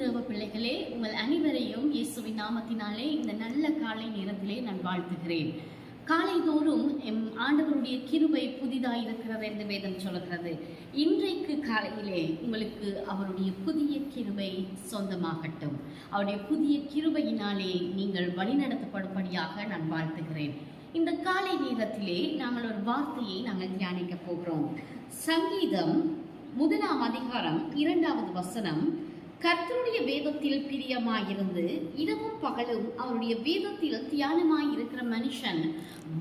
தேவ பிள்ளைகளே உங்கள் அனைவரையும் இயேசுவின் நாமத்தினாலே இந்த நல்ல காலை நேரத்திலே நான் வாழ்த்துகிறேன். காலை தோறும் எம் ஆண்டவருடைய கிருபை புதிதாக இருக்கிறது என்று வேதம் சொல்கிறது இன்றைக்கு காலையிலே உங்களுக்கு அவருடைய புதிய கிருபை சொந்தமாகட்டும். அவருடைய புதிய கிருபையினாலே நீங்கள் வழிநடத்தப்படும்படியாக நான் வாழ்த்துகிறேன். இந்த காலை நேரத்திலே நாங்கள் ஒரு வார்த்தையை நாங்கள் தியானிக்க போகிறோம். சங்கீதம் முதலாம் அதிகாரம் இரண்டாவது வசனம். கர்த்தருடைய வேதத்தில் பிரியமாயிருந்து இரவும் பகலும் அவருடைய வேதத்தில் தியானமாய் இருக்கிற மனுஷன்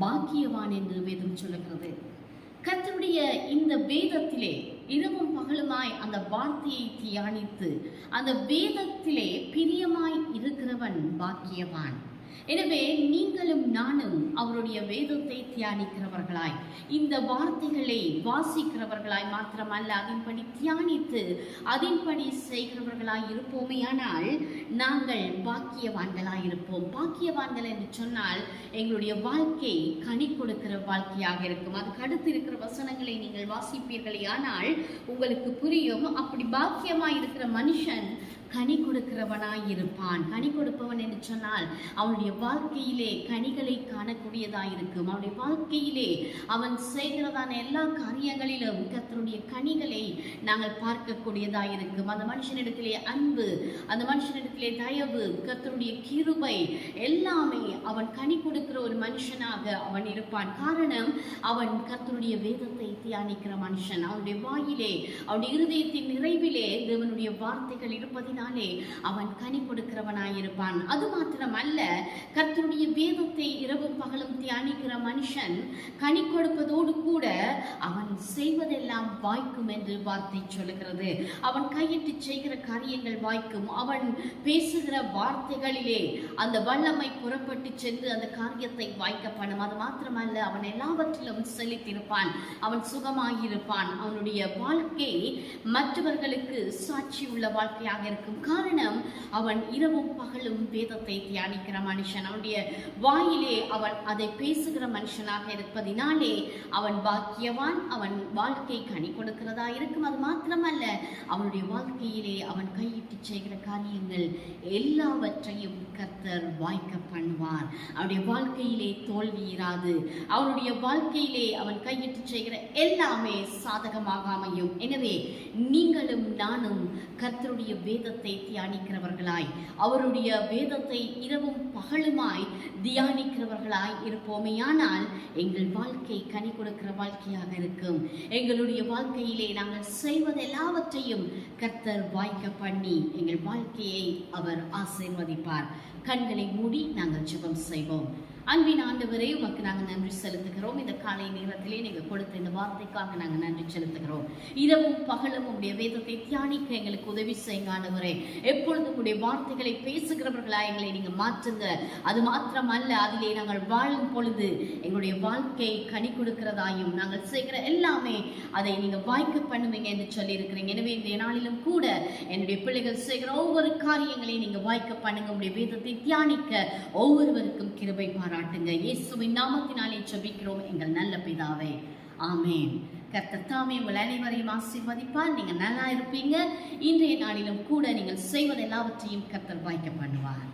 பாக்கியவான் என்று வேதம் சொல்லுகிறது. கர்த்தருடைய இந்த வேதத்திலே இரவும் பகலுமாய் அந்த வார்த்தையை தியானித்து அந்த வேதத்திலே பிரியமாய் இருக்கிறவன் பாக்கியவான். எனவே நீங்களும் நானும் அவருடைய வேதத்தை தியானிக்கிறவர்களாய் இந்த வார்த்தைகளை வாசிக்கிறவர்களாய் மாத்திரமல்ல அதன்படி தியானித்து அதன்படி செய்கிறவர்களாய் இருப்போமே ஆனால் நாங்கள் பாக்கியவான்களாய் இருப்போம். பாக்கியவான்கள் என்று சொன்னால் எங்களுடைய வாழ்க்கை கனி கொடுக்கிற வாழ்க்கையாக இருக்கும். அதுக்கு அடுத்து இருக்கிற வசனங்களை நீங்கள் வாசிப்பீர்களே. ஆனால் உங்களுக்கு புரியும் அப்படி பாக்கியமாக இருக்கிற மனுஷன் கனி கொடுக்கிறவனாய் இருப்பான் கனி கொடுப்பவன் என்று சொன்னால் அவனுடைய வாழ்க்கையிலே கனிகளை காணக்கூடியதாக இருக்கும் அவனுடைய வாழ்க்கையிலே அவன் செய்கிறதான எல்லா காரியங்களிலும் கத்தனுடைய கனிகளை நாங்கள் பார்க்கக்கூடியதாக இருக்கும் அந்த மனுஷனிடத்திலே அன்பு அந்த மனுஷனிடத்திலே தயவு கத்தனுடைய கிருபை எல்லாமே அவன் கனி கொடுக்கிற ஒரு மனுஷனாக அவன் இருப்பான். காரணம் அவன் கர்த்தருடைய வேதத்தை தியானிக்கிற மனுஷன். அவனுடைய வாயிலே அவனுடைய இருதயத்தின் நிறைவிலே தேவனுடைய வார்த்தைகள் இருப்பதினாலே அவன் கனி கொடுக்கிறவனாயிருப்பான். அது மாத்திரமல்ல கர்த்தருடைய வேதத்தை இரவும் பகலும் தியானிக்கிற மனுஷன் கனி கொடுப்பதோடு கூட அவன் செய்வதெல்லாம் வாய்க்கும் என்று வார்த்தை சொல்லுகிறது. அவன் கையிட்டு செய்கிற காரியங்கள் வாய்க்கும். அவன் பேசுகிற வார்த்தைகளிலே அந்த வல்லமை புறப்பட்டு சென்று அந்த காரியத்தை வாய்க்கப்படும் அது மாத்திரமல்ல அவன் எல்லாவற்றிலும் செலுத்தியிருப்பான் அவன் சுகமாயிருப்பான். அவனுடைய வாழ்க்கை மற்றவர்களுக்கு சாட்சி உள்ள வாழ்க்கையாக இருக்கும். காரணம் அவன் இரவும் பகலும் வேதத்தை தியானிக்கிற மனுஷன். அவனுடைய வாயிலே அவன் அதை பேசுகிற மனுஷனாக இருப்பதினாலே அவன் பாக்கியவான் அவன் வாழ்க்கை கனி கொடுக்கிறதா இருக்கும். அது மாத்திரமல்ல அவனுடைய வாழ்க்கையிலே அவன் கையிட்டு செய்கிற காரியங்கள் எல்லாவற்றையும் கர்த்தர் வாய்க்க பண்ணுவார். அவனுடைய வாழ்க்கையிலே தோல்வி இராது. அவனுடைய வாழ்க்கையிலே அவன் கையிட்டு செய்கிற எல்லாமே சாதகமாக அமையும் எனவே நீங்களும் நானும் கர்த்தருடைய வேதத்தை தியானிக்கிறவர்களாய் அவருடைய வேதத்தை இரவும் பகலுமாய் தியானிக்கிறவர்களாய் இருப்போமே ஆனால் எங்கள் வாழ்க்கை கனி கொடுக்கிற வாழ்க்கையாக இருக்கும். எங்களுடைய வாழ்க்கையிலே நாங்கள் செய்வது எல்லாவற்றையும் கர்த்தர் வாய்க்க பண்ணி எங்கள் வாழ்க்கையை அவர் ஆசீர்வதிப்பார். கண்களை மூடி நாங்கள் ஜெபம் செய்வோம். அன்பின் ஆண்டவரே உமக்கு நாங்கள் நன்றி செலுத்துகிறோம். இந்த காலை நேரத்திலே நீங்கள் கொடுத்த இந்த வார்த்தைக்காக நாங்கள் நன்றி செலுத்துகிறோம். இரவும் பகலும் உடைய வேதத்தை தியானிக்க எங்களுக்கு உதவி செய்யுங்க ஆண்டவரே. எப்பொழுதும் உடைய வார்த்தைகளை பேசுகிறவர்களா எங்களை நீங்கள் மாற்றுங்க. அது மாத்திரம் அல்ல அதிலே நாங்கள் வாழும் பொழுது எங்களுடைய வாழ்க்கையை கனி கொடுக்கிறதாயும் நாங்கள் செய்கிற எல்லாமே அதை நீங்கள் வாய்க்க பண்ணுவீங்க என்று சொல்லியிருக்கிறீங்க. எனவே இந்த நாளிலும் கூட என்னுடைய பிள்ளைகள் செய்கிற ஒவ்வொரு காரியங்களையும் நீங்கள் வாய்க்க பண்ணுங்க. உடைய வேதத்தை தியானிக்க ஒவ்வொருவருக்கும் கிருபை காட்டுங்க. இயேசுவின் நாமத்தினாலே ஜபிக்கிறோம். எங்கள் நல்ல பிதாவே. ஆமேன். கர்த்தத்தாமே உங்கள் அனைவரையும் ஆசீர்வதிப்பார். நீங்கள் நல்லா இருப்பீங்க. இன்றைய நாளிலும் கூட நீங்கள் செய்வது எல்லாவற்றையும் கர்த்தர் வாய்க்க பண்ணுவார்.